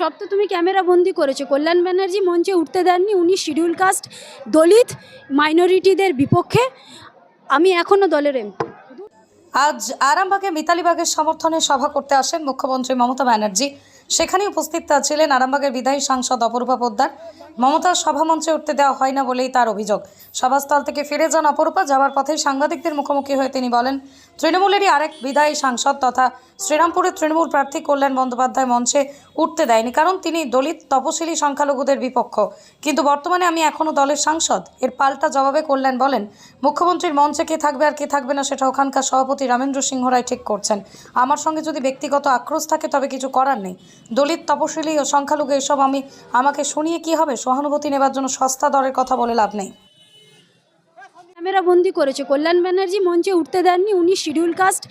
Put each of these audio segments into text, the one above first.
সব তো তুমি ক্যামেরা বন্দি করেছ। কল্যাণ ব্যানার্জি মঞ্চে উঠতে দেননি উনি শিডিউল কাস্ট দলিত মাইনরিটিদের বিপক্ষে। আমি এখনও দলের এমপি আজ আরামবাগে মিতালিবাগের সমর্থনে সভা করতে আসেন মুখ্যমন্ত্রী মমতা ব্যানার্জি। সেখানে উপস্থিত ছিলেন আরামবাগের বিদায়ী সাংসদ অপরূপা পোদ্দার। মমতার সভামঞ্চে উঠতে দেওয়া হয় না বলেই তার অভিযোগ। সভাস্থল থেকে ফিরে যান অপরূপা যাওয়ার পথে সাংবাদিকদের মুখোমুখি হয়ে তিনি বলেন তৃণমূলেরই আরেক বিদায়ী সাংসদ তথা শ্রীরামপুরের তৃণমূল প্রার্থী কল্যাণ বন্দ্যোপাধ্যায় মঞ্চে উঠতে দেয়নি, কারণ তিনি দলিত তপশিলি সংখ্যালঘুদের বিপক্ষ। কিন্তু বর্তমানে আমি এখনও দলের সাংসদ। এর পাল্টা জবাবে কল্যাণ বলেন, মুখ্যমন্ত্রীর মঞ্চে কে থাকবে আর কে থাকবে না সেটা ওখানকার সভাপতি রামেন্দ্র সিংহ রায় ঠিক করছেন। আমার সঙ্গে যদি ব্যক্তিগত আক্রোশ থাকে তবে কিছু করার নেই। দলিত তপশিলি ও সংখ্যালঘু এসব আমি, আমাকে শুনিয়ে কি হবে? সহানুভূতি নেবার জন্য সস্তা দরের কথা বলে লাভ নেই। ক্যামেরা বন্দি করেছে। কল্যাণ ব্যানার্জি মঞ্চে উঠতে দেননি উনি শিডিউল কাস্ট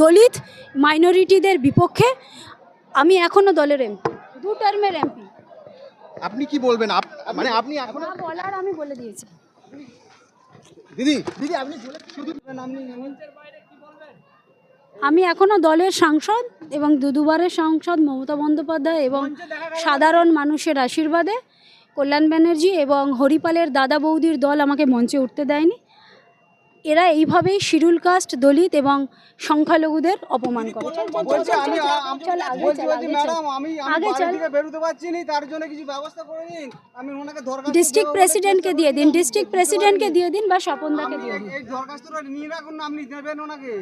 দলিত মাইনরিটিদের বিপক্ষে। আমি এখনও দলের এমপি দু টার্মের এমপি আপনি কি বলবেন? মানে আপনি এখন বলার আমি বলে দিয়েছি। দিদি দিদি আপনি বলে শুধু আমি এখনও দলের সাংসদ এবং দু দুবারের সাংসদ মমতা বন্দ্যোপাধ্যায় এবং সাধারণ মানুষের আশীর্বাদে কল্যাণ ব্যানার্জি এবং হরিপালের দাদা বৌদির দল আমাকে মঞ্চে উঠতে দেয়নি। এরা এইভাবেই শিডিউল কাস্ট দলিত এবং সংখ্যালঘুদের অপমান করে। ডিস্ট্রিক্ট প্রেসিডেন্টকে দিয়ে দিন ডিস্ট্রিক্ট প্রেসিডেন্টকে দিয়ে দিন বা স্বপনদাকে দিয়ে দিন। এই দরখাস্তটা নিয়ে রাখুন না আপনি দেবেন ওনাকে।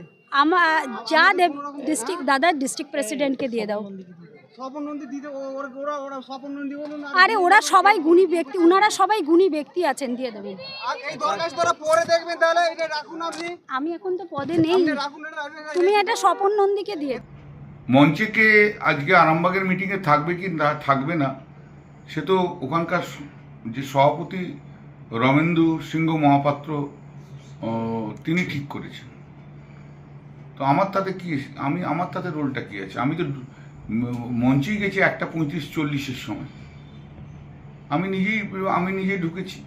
আমার যা দেব ডিস্ট্রিক্ট দাদা ডিস্ট্রিক্ট প্রেসিডেন্টকে দিয়ে দাও। স্বপন নন্দী দিতে ওরা ওরা ওরা স্বপন নন্দী বলুন না আরে ওরা সবাই গুণী ব্যক্তি ওনারা সবাই গুণী ব্যক্তি আছেন দিয়ে দেবেন। আর এই দরখাস্তটা পরে দেখবেন তাহলে এটা রাখুন আপনি। আমি এখন তো পদে নেই। আপনি রাখুন এটা। তুমি একটা স্বপন নন্দীকে দিয়ে। মঞ্চে কে আজকে আরামবাগের মিটিংয়ে থাকবে কি না থাকবে না সে তো ওখানকার স- যে সভাপতি রমেন্দু সিংহ মহাপাত্র ও, তিনি ঠিক করেছেন। তো আমার তাতে কি আমি আমার তাতে রোলটা কি আছে? আমি তো মঞ্চেই গেছি একটা পঁয়ত্রিশ চল্লিশের সময়। আমি নিজেই আমি নিজেই ঢুকেছি।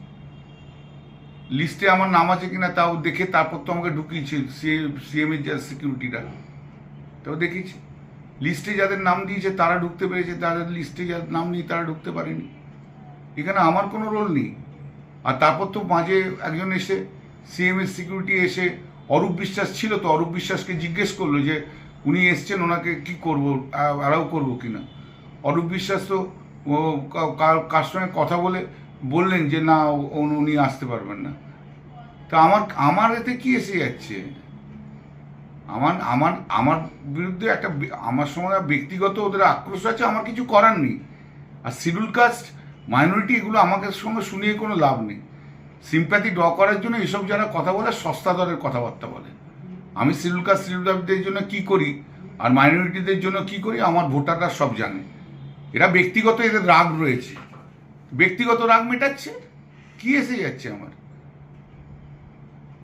লিস্টে আমার নাম আছে কিনা তাও দেখে তারপর তো আমাকে ঢুকিয়েছে সিএম এর যা সিকিউরিটিরা। তাও দেখেছি। লিস্টে যাদের নাম দিয়েছে তারা ঢুকতে পেরেছে, তাদের লিস্টে যাদের নাম নেই তারা ঢুকতে পারেনি। এখানে আমার কোনো রোল নেই। আর তারপর তো মাঝে একজন এসে সিএমএস সিকিউরিটি এসে, অরূপ বিশ্বাস ছিল তো অরূপ বিশ্বাসকে জিজ্ঞেস করল যে উনি এসছেন, ওনাকে কি করব অ্যালাউ করব কিনা? অরূপ বিশ্বাস তো কার- সঙ্গে কথা বলে বললেন যে, না উনি আসতে পারবেন না। তা আমার আমার এতে কি এসে যাচ্ছে? আমার আমার আমার বিরুদ্ধে একটা আমার সময় ব্যক্তিগত ওদের আক্রোশ আছে, আমার কিছু করার নেই। আর শিডিউল কাস্ট মাইনরিটি এগুলো আমাকে সঙ্গে শুনিয়ে কোনো লাভ নেই। সিম্প্যাথি ড্র করার জন্য এসব যারা কথা বলে, সস্তা দরের কথাবার্তা বলে। আমি শিডিউল কাস্ট শিডিউল জন্য কি করি? আর মাইনরিটিদের জন্য কি করি? আমার ভোটাররা সব জানে। এরা ব্যক্তিগত এদের রাগ রয়েছে। ব্যক্তিগত রাগ মেটাচ্ছে। কি এসে যাচ্ছে আমার?